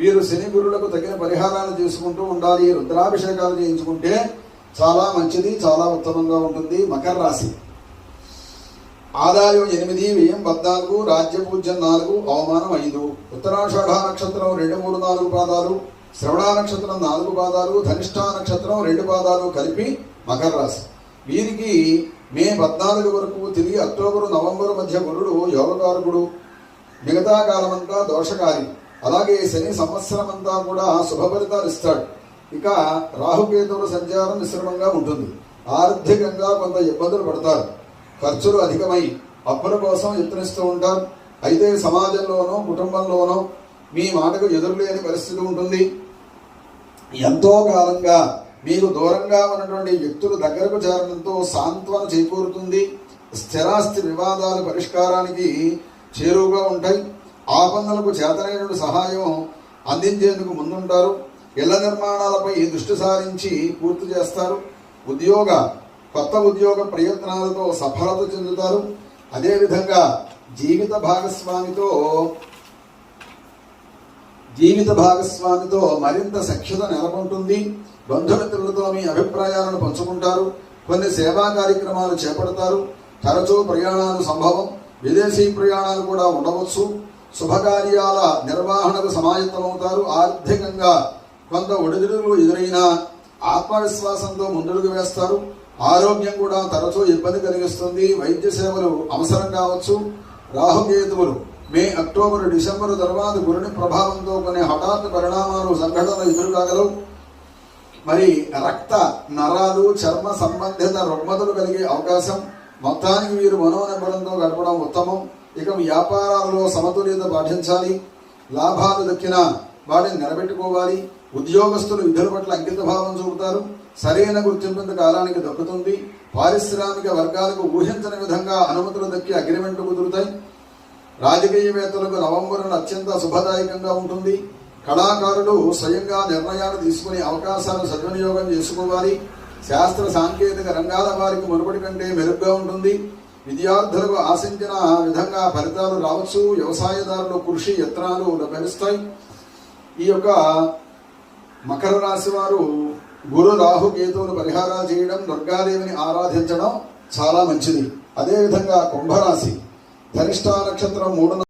వీరు శని గురులకు తగిన పరిహారాలు చేసుకుంటూ ఉండాలి రుద్రాభిషేకాలు చేయించుకుంటే చాలా మంచిది చాలా ఉత్తమంగా ఉంటుంది. మకర రాశి. ఆదాయం ఎనిమిది వ్యయం పద్నాలుగు రాజ్యపూజ్యం నాలుగు అవమానం ఐదు. ఉత్తరాషాఢ నక్షత్రం రెండు మూడు నాలుగు పాదాలు. శ్రవణ నక్షత్రం నాలుగు పాదాలు. ధనిష్ఠా నక్షత్రం రెండు పాదాలు కలిపి మకర రాశి. వీరికి మే పద్నాలుగు వరకు తిరిగి అక్టోబరు నవంబరు మధ్య గురుడు యోగకారకుడు మిగతా కాలమంతా దోషకారి. అలాగే శని సంవత్సరం అంతా కూడా శుభ ఫలితాలు ఇస్తాడు. ఇక రాహుకేతువుల సంచారం మిశ్రమంగా ఉంటుంది. ఆర్థికంగా కొంత ఇబ్బందులు పడతారు. ఖర్చులు అధికమై అప్పుల కోసం యత్నిస్తూ ఉంటారు. అయితే సమాజంలోనో కుటుంబంలోనో మీ మాటకు ఎదురులేని పరిస్థితి ఉంటుంది. ఎంతో కాలంగా మీకు దూరంగా ఉన్నటువంటి వ్యక్తులు దగ్గరకు చేరడంతో సాంత్వన చేకూరుతుంది. స్థిరాస్తి వివాదాల పరిష్కారానికి చేరువుగా ఉంటాయి. ఆపదలకు చేతనైన సహాయం అందించేందుకు ముందుంటారు. ఇళ్ళ నిర్మాణాలపై దృష్టి సారించి పూర్తి చేస్తారు. ఉద్యోగ కొత్త ఉద్యోగ ప్రయత్నాలతో సఫలత చెందుతారు. అదేవిధంగా జీవిత భాగస్వామితో జీవిత భాగస్వామితో మరింత సఖ్యత నెలకొంటుంది. బంధుమిత్రులతో మీ అభిప్రాయాలను పంచుకుంటారు. కొన్ని సేవా కార్యక్రమాలు చేపడతారు. తరచూ ప్రయాణాలు సంభవం. విదేశీ ప్రయాణాలు కూడా ఉండవచ్చు. శుభకార్యాల నిర్వహణకు సమాయత్తమవుతారు. ఆర్థికంగా కొంత ఒడిదుడులు ఎదురైనా ఆత్మవిశ్వాసంతో ముందడుగు వేస్తారు. ఆరోగ్యం కూడా తరచూ ఇబ్బంది కలిగిస్తుంది. వైద్య సేవలు అవసరం కావచ్చు. రాహుకేతువులు మే అక్టోబర్ డిసెంబర్ తర్వాత గురుని ప్రభావంతో కొన్ని హఠాత్ పరిణామాలు సంఘటనలు ఎదురుకాగలవు మరి రక్త నరాలు చర్మ సంబంధిత రుగ్మతలు కలిగే అవకాశం మొత్తానికి వీరు మనోనిబ్బడంతో గడపడం ఉత్తమం. ఇక వ్యాపారాలలో సమతుల్యత పాటించాలి. లాభాలు దక్కిన వాటిని నిలబెట్టుకోవాలి. ఉద్యోగస్తులు విధుల పట్ల అంకితభావం చూపుతారు. సరైన గుర్తింపు కాలానికి దక్కుతుంది. పారిశ్రామిక వర్గాలకు ఊహించని విధంగా అనుమతులు దక్కి అగ్రిమెంట్లు కుదురుతాయి. రాజకీయవేత్తలకు నవంబర్ అత్యంత శుభదాయకంగా ఉంటుంది. కళాకారులు స్వయంగా నిర్ణయాలు తీసుకునే అవకాశాలను సద్వినియోగం చేసుకోవాలి. శాస్త్ర సాంకేతిక రంగాల వారికి మునుపటి కంటే మెరుగ్గా ఉంటుంది. విద్యార్థులకు ఆశించిన విధంగా ఫలితాలు రావచ్చు. వ్యవసాయదారులు కృషి యత్నాలు లభిస్తాయి. ఈ యొక్క మకర రాశి వారు గురు రాహు కేతువులు పరిహారాలు చేయడం దుర్గాదేవిని ఆరాధించడం చాలా మంచిది. అదేవిధంగా కుంభరాశి ధనిష్ట నక్షత్రం మూడు